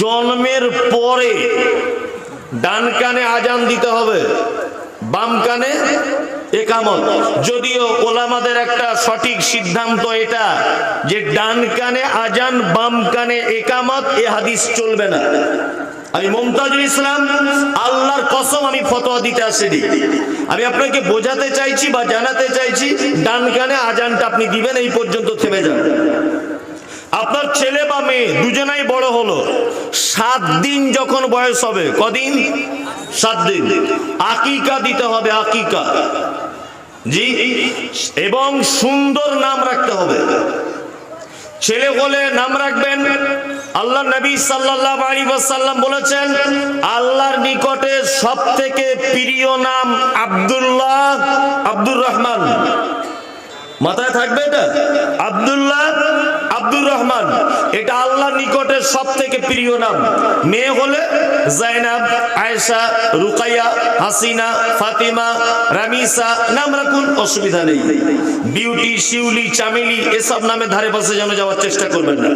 জন্মের পরে ডান কানে আজান দিতে হবে, বাম কানে একামত। যদিও ওলামাদের একটা সঠিক সিদ্ধান্ত এটা যে ডান কানে আজান, বাম কানে একামত, এ হাদিস চলবে না। আমি মমতাজুল ইসলাম, আল্লাহর কসম আমি ফতোয়া দিতে আসিনি। আমি আপনাকে বোঝাতে চাইছি বা জানাতে চাইছি, ডান কানে আজানটা আপনি দিবেন, এই পর্যন্ত থেমে যান। আপনার ছেলে বা মেয়ে দুজনাই বড় হলো। সাত দিন যখন বয়স হবে, কদিন? সাত দিন। আকিকা দিতে হবে, আকিকা। জি? এবং সুন্দর নাম রাখতে হবে। ছেলে বলে নাম রাখবেন, আল্লাহ নবী সাল্লাল্লাহু আলাইহি ওয়াসাল্লাম বলেছেন, আল্লাহর নিকটে সব থেকে প্রিয় নাম আব্দুল্লাহ আব্দুর রহমান। মাথায় থাকবে এটা? আব্দুল্লাহ আব্দুর রহমান, এটা আল্লাহ নিকটের সব থেকে প্রিয় নাম। মেয়ে হলে জাইনাব, আয়েশা, রুকাইয়া, হাসিনা, ফাতিমা, রামিসা, নাম রাখুন, অসুবিধা নেই। বিউটি, শিউলি, চামেলি, এসব নামে ধারে পাশে যেন যাওয়ার চেষ্টা করবেন না।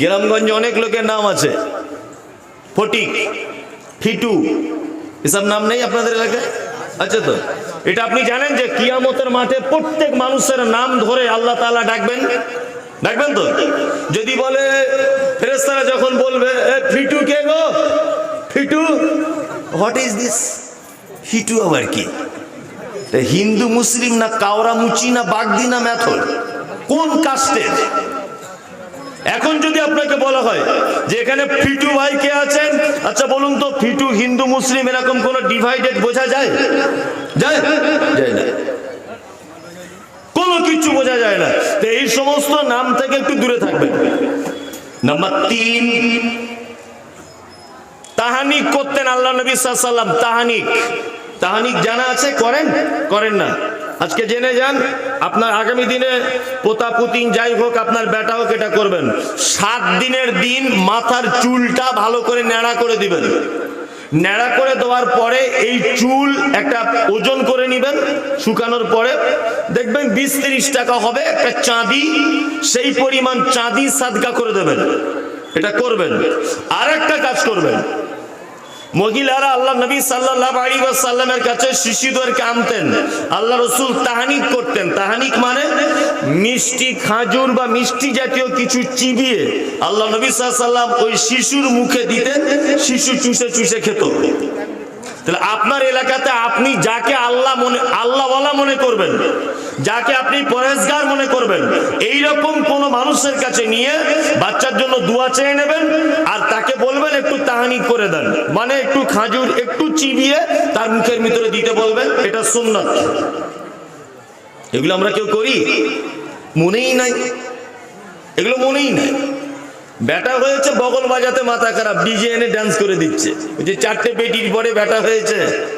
গ্রামগঞ্জে অনেক লোকের নাম আছে। ফটিক, ফিটু, এসব নাম নেই আপনাদের এলাকায়? আচ্ছা তো এটা আপনি জানেন যে কিয়ামতের মাঠে প্রত্যেক মানুষের নাম ধরে আল্লাহ তাআলা ডাকবেন? ডাকবেন তো? যদি বলে ফেরেস্তারা যখন বলবে "এ, ফিটু কে গো? ফিটু হোয়াট ইজ দিস? ফিটু আবার কি? হিন্দু মুসলিম না কাওরা মুচি না বাগদি না ম্যাথর কোন কাস্টের? এখন যদি আপনাকে বলা হয় যে এখানে ফিটু ভাই কে আছেন আচ্ছা বলুন তো, ফিটু হিন্দু, মুসলিম, এরকম কোন ডিভাইডেড বোঝা যায়? যায়? যায় না। কোনো কিছু বোঝা যায় না। তো এই সমস্ত নাম থেকে একটু দূরে থাকবেন। নাম্বার তিন, তাহানিক করতেন আল্লাহ নবী সাল্লাম তাহানিক। তাহানিক জানা আছে? করেন? করেন না। আজকে জেনে যান, আপনার আগামী দিনে পোতা পুতিন যাই হোক, আপনার বেটা হোক এটা করবেন। সাত দিনের দিন মাথার চুলটা ভালো করে ন্যাড়া করে দিবেন। ন্যাড়া করে দেওয়ার পরে এই চুল একটা ওজন করে নেবেন, শুকানোর পরে। দেখবেন বিশ তিরিশ টাকা হবে একটা চাঁদি, সেই পরিমাণ চাঁদি সাদকা করে দেবেন। এটা করবেন। আর একটা কাজ করবেন। মহিলারা আল্লাহ নবী সাল্লাল্লাহু আলাইহি ওয়াসাল্লামের কাছে শিশুদেরকে আনতেন। আল্লাহ রসুল তাহানিক করতেন। তাহানিক মানে মিষ্টি খাজুর বা মিষ্টি জাতীয় কিছু চিবিয়ে আল্লাহ নবী সাল্লাম ওই শিশুর মুখে দিতেন। শিশু চুষে চুষে খেত। তাহলে আপনার এলাকাতে আপনি যাকে আল্লাহ মনে আল্লাহ বলা মনে করবেন যাকে আপনি পরেশগার মনে করবেন এই রকম কোন মানুষের কাছে নিয়ে বাচ্চার জন্য দোয়া চেয়ে নেবেন আর তাকে বলবেন, একটু তাহানি করে দেন। মানে একটু খাজুর, একটু চিবিয়ে তার মুখের ভিতরে দিতে বলবেন, এটা সুন্নত। এগুলো আমরা কেউ করি? মনেই নাই। এগুলো মনেই নাই। ব্যাটা হয়েছে বগল বাজাতে মাথা খারাপ ডিজে এনে ড্যান্স করে দিচ্ছে। ওই যে চারটে পেটির পরে ব্যাটা হয়েছে।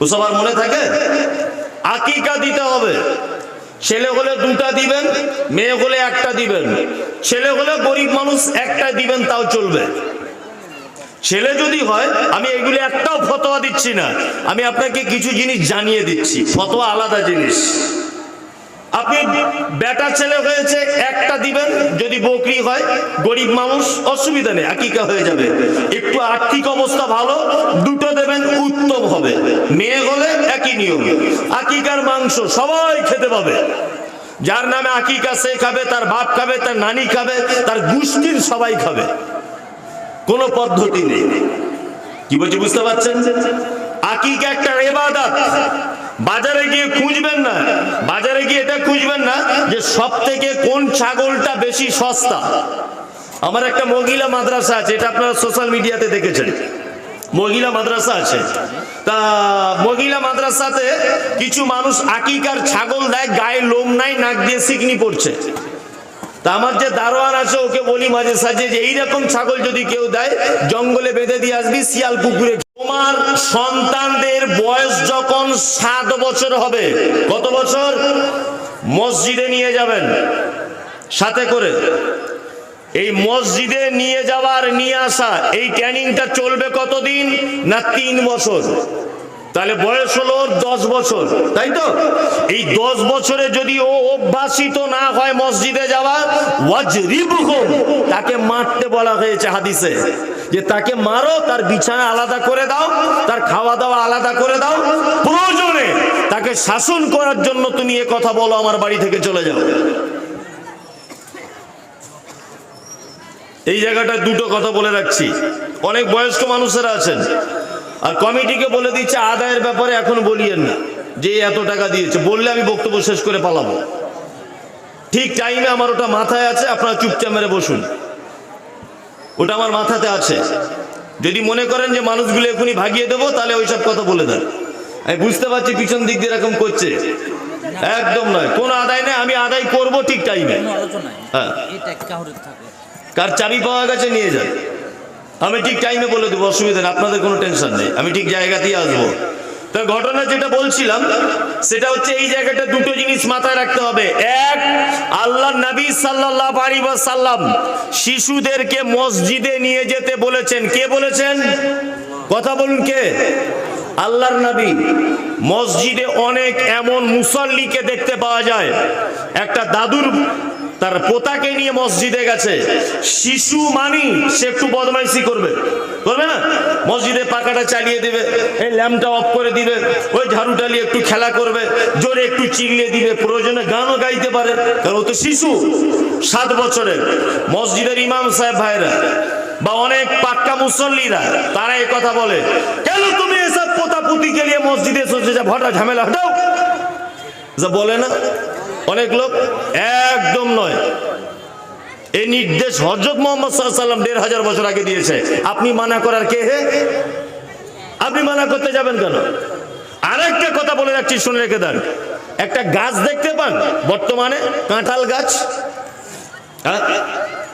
ওসব আর মনে থাকে? আকিকা দিতে হবে। ছেলে হলে দুটা দিবেন, মেয়ে হলে একটা দিবেন। ছেলে হলে গরিব মানুষ একটা দিবেন, তাও চলবে। ছেলে যদি হয়, আমি এগুলি একটাও ফতোয়া দিচ্ছি না। আমি আপনাকে কিছু জিনিস জানিয়ে দিচ্ছি, ফতোয়া আলাদা জিনিস। আপনি বেটা ছেলে হয়েছে, একটা দিবেন, যদি বকরি হয়, গরিব মানুষ, অসুবিধা নেই, আকিকা হয়ে যাবে। একটু আর্থিক অবস্থা ভালো, দুটো দেবেন, উত্তম হবে। মেয়ে হলে একই নিয়ম। আকিকার মাংস সবাই খেতে পাবে। যার নামে আকিকা সে খাবে, তার বাপ খাবে, তার নানি খাবে, তার গোষ্ঠীর সবাই খাবে। কোনো পদ্ধতি নেই। কি বলছি, বুঝতে পারছেন? আকিকা একটা এবাদাত। বাজারে গিয়ে খুঁজবেন না। বাজারে গিয়ে এটা খুঁজবেন না যে সব থেকে কোন ছাগলটা বেশি সস্তা। আমার একটা মহিলা মাদ্রাসা আছে, এটা আপনারা সোশ্যাল মিডিয়াতে দেখেছেন। মহিলা মাদ্রাসা আছে। তা মহিলা মাদ্রাসাতে কিছু মানুষ আকিকার ছাগল দেয়, গায়ে লোম নাই, নাক দিয়ে সিকনি পড়ছে। তা আমার যে দারোয়ান আছে, ওকে বলি মাঝে সাঝে যে এইরকম ছাগল যদি কেউ দেয়, জঙ্গলে বেঁধে দিয়ে আসবি, শিয়াল পুকুরে তোমার সন্তানদের বয়স যখন সাত বছর হবে, কত বছর? মসজিদে নিয়ে যাবেন। সাথে করে। এই মসজিদে নিয়ে যাওয়ার নিয়ে আসা, এই ট্রেনিংটা চলবে কতদিন? না তিন বছর। তাহলে বয়স হলো ওর দশ বছর, তাই তো? এই দশ বছরে যদি ও অভ্যাসিত না হয় মসজিদে যাওয়া তাকে মারতে বলা হয়েছে হাদিসে, যে তাকে মারো, তার বিছানা আলাদা করে দাও, তার খাওয়া দাওয়া আলাদা করে দাও, প্রয়োজনে তাকে শাসন করার জন্য তুমি এ কথা বলো, আমার বাড়ি থেকে চলে যাও। এই জায়গাটা দুটো কথা বলে রাখছি। অনেক বয়স্ক মানুষেরা আছেন। আর কমিটিকে বলে দিচ্ছে আদায়ের ব্যাপারে এখন বলিয়েন না। যে এত টাকা দিয়েছে বললে আমি বক্তব্য শেষ করে পালাবো। ঠিক টাইমে আমার ওটা মাথায় আছে আপনারা চুপচাপ মেরে বসুন। ওটা আমার মাথাতে আছে। যদি মনে করেন যে মানুষগুলো এখনই ভাগিয়ে দেবো তাহলে ওইসব কথা বলে দেন। আমি বুঝতে পারছি পিছন দিক দিয়ে এরকম করছে। একদম নয়। কোনো আদায় নেই আমি আদায় করব ঠিক টাইমে হ্যাঁ। কার চাবি পাওয়া গেছে নিয়ে যান। আমি ঠিক টাইমে বলে দেবো, অসুবিধা নেই, আপনাদের কোনো টেনশন নেই। আমি ঠিক জায়গাতেই আসব। তো ঘটনা যেটা বলছিলাম, সেটা হচ্ছে এই জায়গাটা দুটো জিনিস মাথায় রাখতে হবে। এক, আল্লাহ নবী সাল্লাহ সাল্লাম শিশুদেরকে মসজিদে নিয়ে যেতে বলেছেন। কে বলেছেন? কথা বলুন কে? আল্লাহর নবী। মসজিদে অনেক এমন মুসল্লিকে দেখতে পাওয়া যায়। একটা দাদুর তার পোতাকে নিয়ে মসজিদে গেছে। শিশু মানি, সে একটু বদমাইশি করবে। করবে না? মসজিদে পাকাটা চালিয়ে দিবে, এই ল্যাম্পটা অফ করে দিবে, ওই ঝাড়ুটা নিয়ে একটু খেলা করবে, জোরে একটু চিল্লিয়ে দিবে, প্রয়োজনে গানও গাইতে পারে। কারণ ও তো শিশু, সাত বছরের। মসজিদের ইমাম সাহেব ভাইরা বা অনেক পাক্কা মুসল্লিরা, তারা এই কথা বলে, কেন তুমি এসব পোতা পুতিকে নিয়ে মসজিদে এসেছ? যা ভটা ঝামেলা, হটাও। যা বলে না। অনেক লোক একদম নয়। এই নির্দেশ হজরত মোহাম্মদ সাল্লাম দেড় হাজার বছর আগে দিয়েছে। আপনি মানা করার কে হে? আপনি মানা করতে যাবেন কেন? আরেকটা কথা বলে রাখছি, শুনে রেখে দেন। একটা গাছ দেখতে পান? বর্তমানে কাঁঠাল গাছ। হ্যাঁ?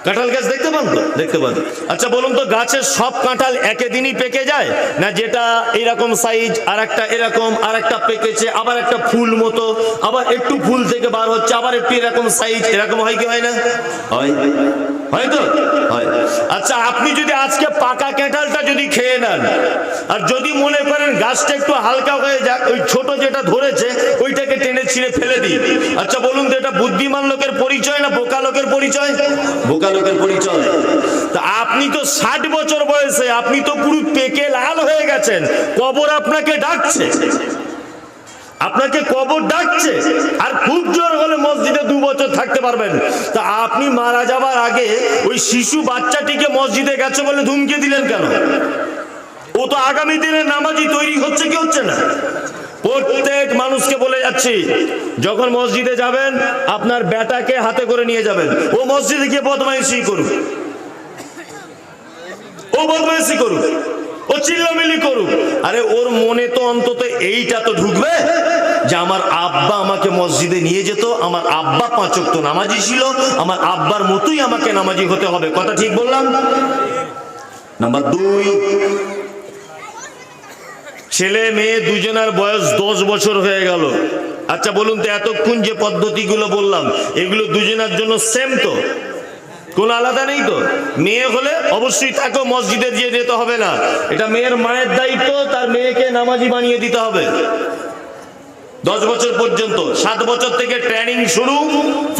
কাঁঠাল গাছ দেখতে পান তো? দেখতে পান। আচ্ছা বলুন তো, গাছের সব কাঁঠাল একে দিনই পেকে যায়? না যেটা এরকম সাইজ আর একটা এরকম আর একটা পেকেছে, আবার একটা ফুল মতো, আবার একটু ফুল থেকে বার হচ্ছে, আবার একটু এরকম সাইজ এরকম হয় কি হয় না? হয়। হয় তো? হয়। আচ্ছা আপনি যদি আজকে পাকা কাঁঠালটা যদি খেয়ে নেন, আর যদি মনে করেন গাছটা একটু হালকা হয়ে যাক, ওই ছোট যেটা ধরেছে, ওইটাকে টেনে ছিঁড়ে ফেলে দিই। আচ্ছা বলুন তো, এটা বুদ্ধিমান লোকের পরিচয় না বোকা লোকের পরিচয়? বোকা লোকের পরিচয়। তা আপনি তো ষাট বছর বয়সে, আপনি তো পুরো পেকে লাল হয়ে গেছেন। কবর আপনাকে ডাকছে। আপনাকে কবর ডাকছে। আর খুব জোর হলে মসজিদে দু বছর থাকতে পারবেন। তা আপনি মারা যাবার আগে ওই শিশু বাচ্চাটিকে মসজিদে গেছে বলে ধুমকে দিলেন কেন? ও তো আগামী দিনে নামাজি তৈরি হচ্ছে কি হচ্ছে না? প্রত্যেক মানুষকে বলে যাচ্ছি, যখন মসজিদে যাবেন, আপনার বেটাকে হাতে করে নিয়ে যাবেন। ও মসজিদে গিয়ে বদমাইশি করুক। ও বদমাইশি করুক। ও চিল্লামিল্লি করুক। আরে ওর মনে তো অন্তত এইটা তো ঢুকবে যে আমার আব্বা আমাকে মসজিদে নিয়ে যেত, আমার আব্বা পাঁচক তো নামাজি ছিল, আমার আব্বার মতোই আমাকে নামাজি হতে হবে। কথা ঠিক বললাম? নাম্বার দুই ছেলে মেয়ে দুজনের বয়স দশ বছর হয়ে গেল। আচ্ছা বলুন তো এতক্ষণ যে পদ্ধতিগুলো বললাম, এগুলো দুজনের জন্য সেম তো? কোন আলাদা নেই তো? মেয়ে হলে অবশ্যই তাকে মসজিদে দিয়ে যেতে হবে না। এটা মেয়ের মায়ের দায়িত্ব, তার মেয়েকে নামাজি বানিয়ে দিতে হবে। দশ বছর পর্যন্ত, সাত বছর থেকে ট্রেনিং শুরু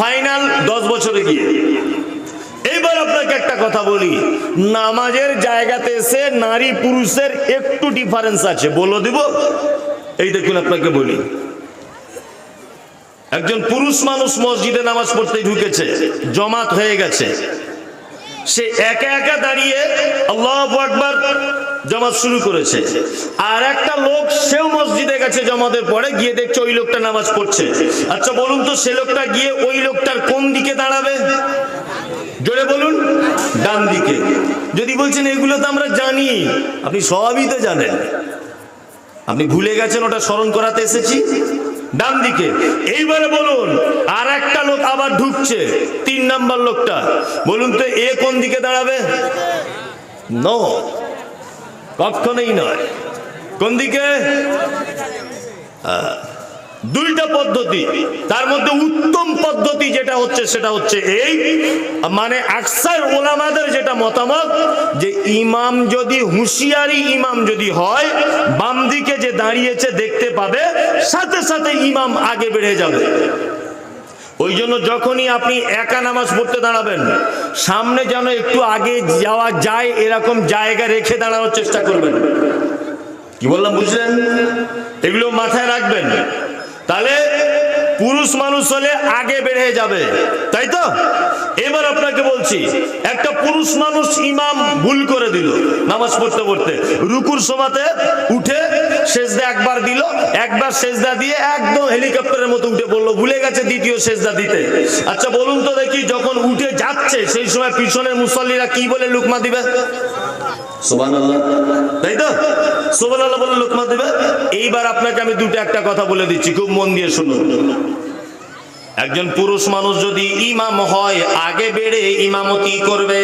ফাইনাল দশ বছরে গিয়ে। এইবার আপনাকে একটা কথা বলি। নামাজের জায়গাতে এসে নারী পুরুষের একটু ডিফারেন্স আছে। বলে দিব। এই দেখুন আপনাকে বলি। একজন পুরুষ মানুষ মসজিদে নামাজ পড়তে ঢুকেছে, জমাত হয়ে গেছে। সে একা একা দাঁড়িয়ে আল্লাহ আকবার জমাত শুরু করেছে। আর একটা লোক সেও মসজিদে গেছে জমাতের পরে, গিয়ে দেখছে ওই লোকটা নামাজ পড়ছে। আচ্ছা বলুন তো, সে লোকটা গিয়ে ওই লোকটার কোন দিকে দাঁড়াবে? ডান দিকে। যদি বলছেন এগুলো তো আমরা জানি। আপনি সবই তো জানেন। আপনি ভুলে গেছেন ওটা স্মরণ করাতে এসেছি? ডান দিকে। এইবারে বলুন আর একটা লোক আবার ঢুকছে তিন নাম্বার লোকটা। বলুন তো এ কোন দিকে দাঁড়াবে? ন। কখনোই নয়। কোন দিকে? আহ, দুইটা পদ্ধতি। তার মধ্যে উত্তম পদ্ধতি যেটা হচ্ছে, সেটা হচ্ছে এই মানে আকসার ওলামাদের যেটা মতামত, যে ইমাম যদি হুঁশিয়ারি ইমাম যদি হয়, বাম দিকে যে দাঁড়িয়েছে দেখতে পাবে, সাথে সাথে ইমাম আগে বেড়ে যাবে। ওই জন্য যখনই আপনি একা নামাজ পড়তে দাঁড়াবেন, সামনে যেন একটু আগে যাওয়া যায়, এরকম জায়গা রেখে দাঁড়ানোর চেষ্টা করবেন। কি বললাম, বুঝলেন? এগুলো মাথায় রাখবেন। তাহলে পুরুষ মানুষ হলে আগে বেড়ে যাবে, তাই তো? এবার আপনাকে বলছি, একটা পুরুষ মানুষ ইমাম ভুল করে দিল নামাজ পড়তে পড়তে। রুকুর সমাতে উঠে সেজদা একবার দিল, একবার সেজদা দিয়ে একদম হেলিকপ্টারের মতো উঠে পড়ল, ভুলে গেছে দ্বিতীয় সেজদা দিতে। আচ্ছা বলুন তো দেখি, যখন উঠে যাচ্ছে, সেই সময় পিছনের মুসল্লিরা কি বলে লুকমা দিবে? একজন পুরুষ মানুষ যদি ইমাম হয়, আগে বেড়ে ইমামতি করবে।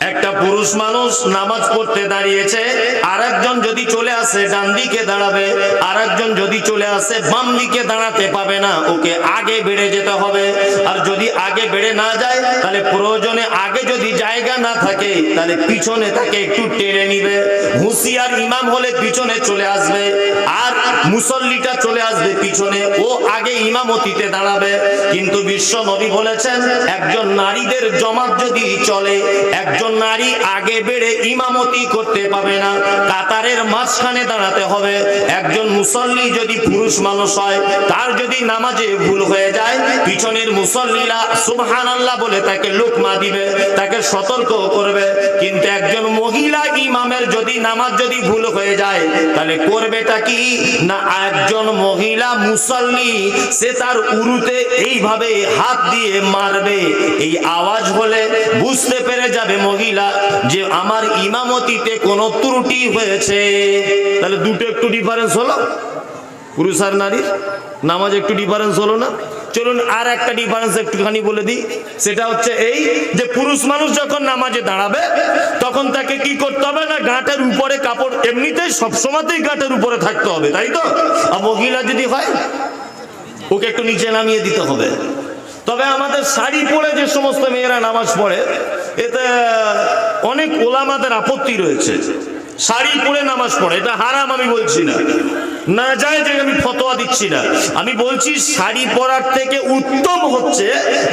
একটা পুরুষ মানুষ নামাজ পড়তে দাঁড়িয়েছে আর একজন যদি চলে আসে ডান দিকে দাঁড়াবে। আর একজন যদি চলে আসে বাম দিকে দাঁড়াতে পাবে না। ওকে আগে বেড়ে যেতে হবে। আর যদি আগে বেড়ে না যায়, তাহলে প্রয়োজনে আগে যদি জায়গা না থাকে, তাহলে পিছনে তাকে একটু টেনে নিবে। হুঁশিয়ার ইমাম হলে পিছনে চলে আসবে। আর মুসল্লিটা চলে আসবে পিছনে। ও আগে ইমামতিতে দাঁড়াবে। কিন্তু বিশ্ব নবী বলেছেন, একজন নারীদের জমাত যদি চলে, একজন নারী আগে বেড়ে ইমামতি করতে পাবে না। কাতারের মাঝখানে দাঁড়াতে হবে। একজন মুসল্লি যদি পুরুষ মানুষ হয়, তার যদি নামাজে ভুল হয়ে যায়, পিছনের মুসল্লিরা সুবহান আল্লাহ বলে তাকে লোকমা দিবে, তাকে সতর্ক করবে। কিন্তু একজন মহিলা ইমামের যদি নামাজ যদি ভুল হয়ে যায়, তাহলে করবেটা কি? না, একজন মহিলা মুসল্লি, সে তার উরুতে এইভাবে হাত দিয়ে মারবে। এই আওয়াজ হলে বুঝতে পেরে যাবে মহিলা যে আমার ইমামতিতে কোনো ত্রুটি হয়েছে। তাহলে দুটো একটু ডিফারেন্স হলো। পুরুষ আর নারীর। নামাজ একটু ডিফারেন্স হলো না। চলুন আর একটা ডিফারেন্স একটুখানি বলে দিই। সেটা হচ্ছে এই যে পুরুষ মানুষ যখন নামাজে দাঁড়াবে, তখন তাকে কি করতে হবে না, গাঁটের উপরে কাপড় এমনিতেই সবসময়তেই গাঁটের উপরে থাকতে হবে, তাই তো? আর মহিলা যদি হয়, ওকে একটু নিচে নামিয়ে দিতে হবে। তবে আমাদের শাড়ি পরে যে সমস্ত মেয়েরা নামাজ পড়ে, এতে অনেক ওলামাদের আপত্তি রয়েছে। শাড়ি পরে নামাজ পড়ে, এটা হারাম আমি বলছি না। না যায় যে আমি ফতোয়া দিচ্ছি না। আমি বলছি শাড়ি পরার থেকে উত্তম হচ্ছে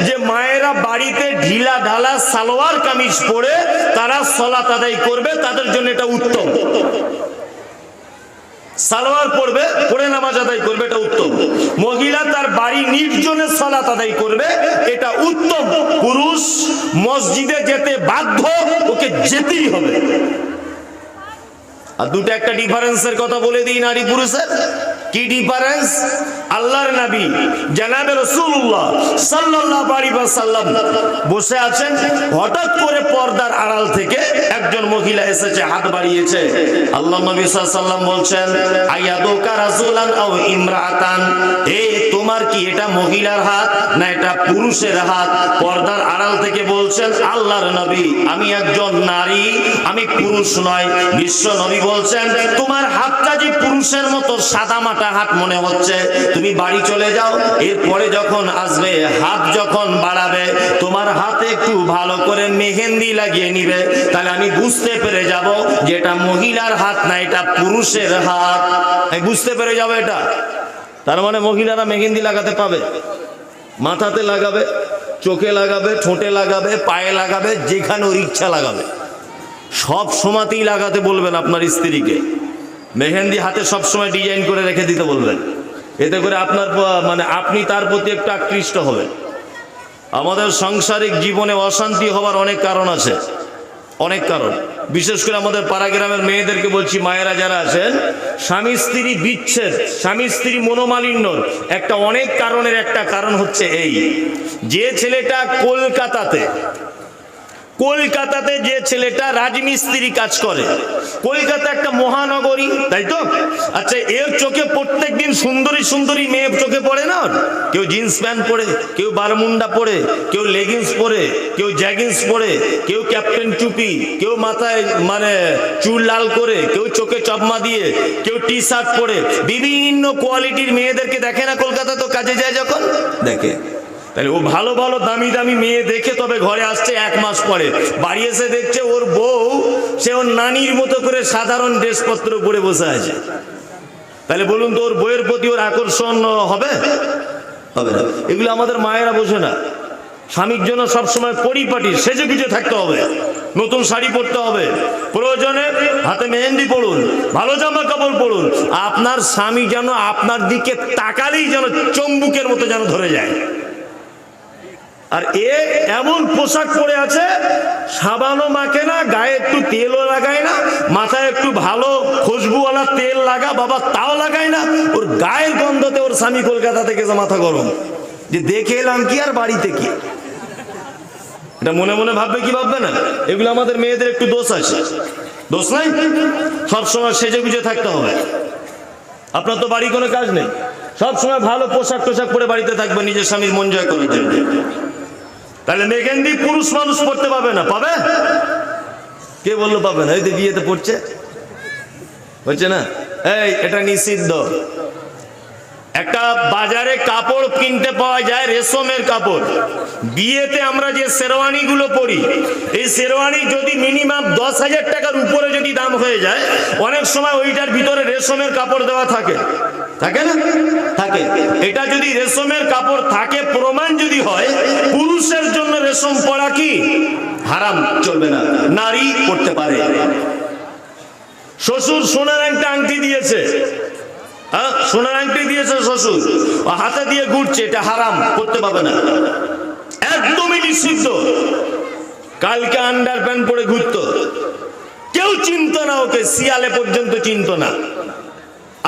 যে মায়েরা বাড়িতে ঢিলা ঢালা সালোয়ার কামিজ পরে তারা সলাত আদায় করবে, তাদের জন্য এটা উত্তম। সালোয়ার পড়বে পড়ে নামাজ আদায় করবে, এটা উত্তম। মহিলা তার বাড়ি নির্জনে সালাত আদায় করবে, এটা উত্তম। পুরুষ মসজিদে যেতে বাধ্য, ওকে যেতেই হবে। আর দুটো একটা ডিফারেন্সের কথা বলে দিই নারী পুরুষের। কি ডিফারেন্স আল্লাহর নবী, জানাবে রসুল্লাহ সাল্লাল্লাহু আলাইহি ওয়াসাল্লাম বসে আছেন, হঠাৎ করে পর্দার আড়াল থেকে একজন মহিলা এসেছে, হাত বাড়িয়েছে। আল্লাহ নবী সাল্লাল্লাহু বলছেন, আয়াদুকা রাসূলান আও ইমরাতান এ, তোমার কি এটা মহিলার হাত না এটা পুরুষের হাত? পর্দার আড়াল থেকে বলছেন, আল্লাহর নবী, আমি একজন নারী, আমি পুরুষ নয়, বিশ্ব নবী বলছেন, তোমার হাতটা যে পুরুষের মতো সাদা মাটা হাত মনে হচ্ছে, তুমি বাড়ি চলে যাও, এরপরে যখন আসবে, হাত যখন বাড়াবে, তোমার হাতে একটু ভালো করে মেহেন্দি লাগিয়ে নিবে, তাহলে আমি বুঝতে পেরে যাব যে এটা মহিলার হাত না, এটা পুরুষের হাত। আমি বুঝতে পেরে যাব এটা। তার মানে মহিলারা মেহেন্দি লাগাতে পাবে। মাথাতে লাগাবে, চোখে লাগাবে, ঠোঁটে লাগাবে, পায়ে লাগাবে, যেখানে ওর ইচ্ছা লাগাবে। সব সময়তেই লাগাতে বলবেন আপনার স্ত্রীকে। মেহেন্দি হাতে সব সময় ডিজাইন করে রেখে দিতে বলবেন। এতে করে আপনার মানে আপনি তার প্রতি একটু আকৃষ্ট হবেন। আমাদের সাংসারিক জীবনে অশান্তি হবার অনেক কারণ আছে। অনেক কারণ। বিশেষ করে আমাদের পাড়া গ্রামের মেয়েদেরকে বলছি, মায়েরা যারা আছেন, স্বামী স্ত্রী বিচ্ছেদ, স্বামী স্ত্রী মনোমালিন্যর একটা অনেক কারণের একটা কারণ হচ্ছে এই। যে ছেলেটা কলকাতাতে কলকাতাতে যে ছেলেটা রাজমিস্ত্রি কাজ করে। কলকাতা একটা মহানগরী, তাই তো? আচ্ছা এর চোখে প্রত্যেকদিন সুন্দরী সুন্দরী মেয়ে চোখে পড়ে না কেউ জিন্স প্যান্ট পরে, কেউ বারমুন্ডা পরে, কেউ লেগিংস পরে, কেউ জ্যাগিংস পরে, কেউ ক্যাপ্টেন টুপি, কেউ মাথায় মানে চুল লাল করে, কেউ চোখে চপমা দিয়ে, কেউ টি শার্ট পরে। বিভিন্ন কোয়ালিটির মেয়েদেরকে দেখে না কলকাতা তো কাজে যায় যখন? দেখে। তাহলে ও ভালো ভালো, দামি দামি মেয়ে দেখে তবে ঘরে আসছে এক মাস পরে। বাড়ি এসে দেখছে ওর বউ, সে ওর নানির মতো করে সাধারণ ড্রেসপত্র পরে বসে আছে। তাহলে বলুন তো ওর বইয়ের প্রতি ওর আকর্ষণ হবে? হবে না। এগুলো আমাদের মায়েরা বোঝে না। স্বামীর জন্য সবসময় পরিপাটি, সেজে গুজে থাকতে হবে। নতুন শাড়ি পরতে হবে। প্রয়োজনে হাতে মেহেন্দি পড়ুন, ভালো জামা কাপড় পড়ুন। আপনার স্বামী যেন আপনার দিকে তাকালেই যেন চম্বুকের মতো যেন ধরে যায়। আর এ এমন পোশাক পরে আছে, সাবানও মাখে না, গায়ে একটু তেলও লাগায় না, মাথায় একটু ভালো খুশবুওয়ালা তেল লাগা, বাবা তাও লাগায় না, ওর গায়ের গন্ধতে ওর স্বামী কলকাতা থেকে মাথা গরম। যে দেখে এলাম কি আর বাড়িতে কি? এটা মনে মনে ভাববে কি ভাববে না? এগুলো আমাদের মেয়েদের একটু দোষ আছে। দোষ নাই? সবসময় সেজে গুজে থাকতে হবে। আপনার তো বাড়ি কোনো কাজ নেই। সবসময় ভালো পোশাক টোশাক পরে বাড়িতে থাকবে, নিজের স্বামীর মন জয় করার জন্য। তাহলে মেঘেন্দি পুরুষ মানুষ পড়তে পাবে না, পাবে? কে বলল পাবে না? এই তো বিয়েতে পড়ছে। হচ্ছে না? এই, এটা নিষিদ্ধ। একটা বাজারে কাপড় কিনতে পাওয়া যায়, রেশমের কাপড়। বিয়েতে আমরা যে শেরওয়ানি গুলো পরি, এই শেরওয়ানি যদি মিনিমাম দশ হাজার টাকার উপরে যদি দাম হয়ে যায়, অনেক সময় ওইটার ভিতরে রেশমের কাপড় দেওয়া থাকে। থাকে না? থাকে। এটা যদি রেশমের কাপড় থাকে, প্রমাণ যদি হয়, পুরুষের জন্য রেশম পরা কি? হারাম, চলবে না। নারী করতে পারে। শ্বশুর সোনার একটা আংটি দিয়েছে। হ্যাঁ সোনার আংটি দিয়েছে শ্বশুর। হাতে দিয়ে ঘুরছে, এটা হারাম, করতে পাবে না। একদমই নিষিদ্ধ। কালকে আন্ডার প্যান্ট পরে ঘুরতো। কেউ চিনত না ওকে, শিয়ালে পর্যন্ত চিনত না।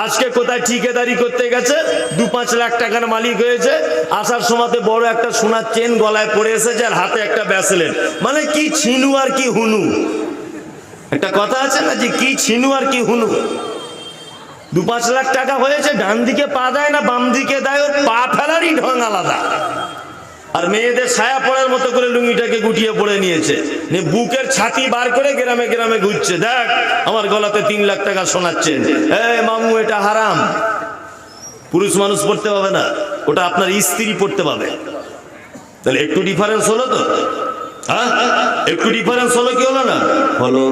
আজকে কোথায় ঠিকাদারি করতে গেছে, দু পাঁচ লাখ টাকার মালিক হয়েছে, আসার সময়তে বড় একটা সোনার চেন গলায় পড়ে এসেছে আর হাতে একটা ব্যাসলেন মানে কি ছিনু আর কি হুনু? একটা কথা আছে না যে কি ছিনু আর কি হুনু? দু পাঁচ লাখ টাকা হয়েছে, ডান দিকে পা দেয় না, বাম দিকে দেয়, ওর পা ফেলারই ঢং আলাদা। আর মেয়েদের ছায়া পড়ার মতো করে লুঙ্গিটাকে গুটিয়ে পড়ে নিয়েছে। নিয়ে বুকের ছাতি বার করে গ্রামে গ্রামে ঘুরছে। দেখ, আমার গলাতে তিন লাখ টাকা শোনাচ্ছে। এই মামু, এটা হারাম। পুরুষ মানুষ পড়তে পাবে না, ওটা আপনার স্ত্রী পড়তে পাবে। তাহলে একটু ডিফারেন্স হলো তো? হ্যাঁ? একটু ডিফারেন্স হলো কি হলো না? হলো।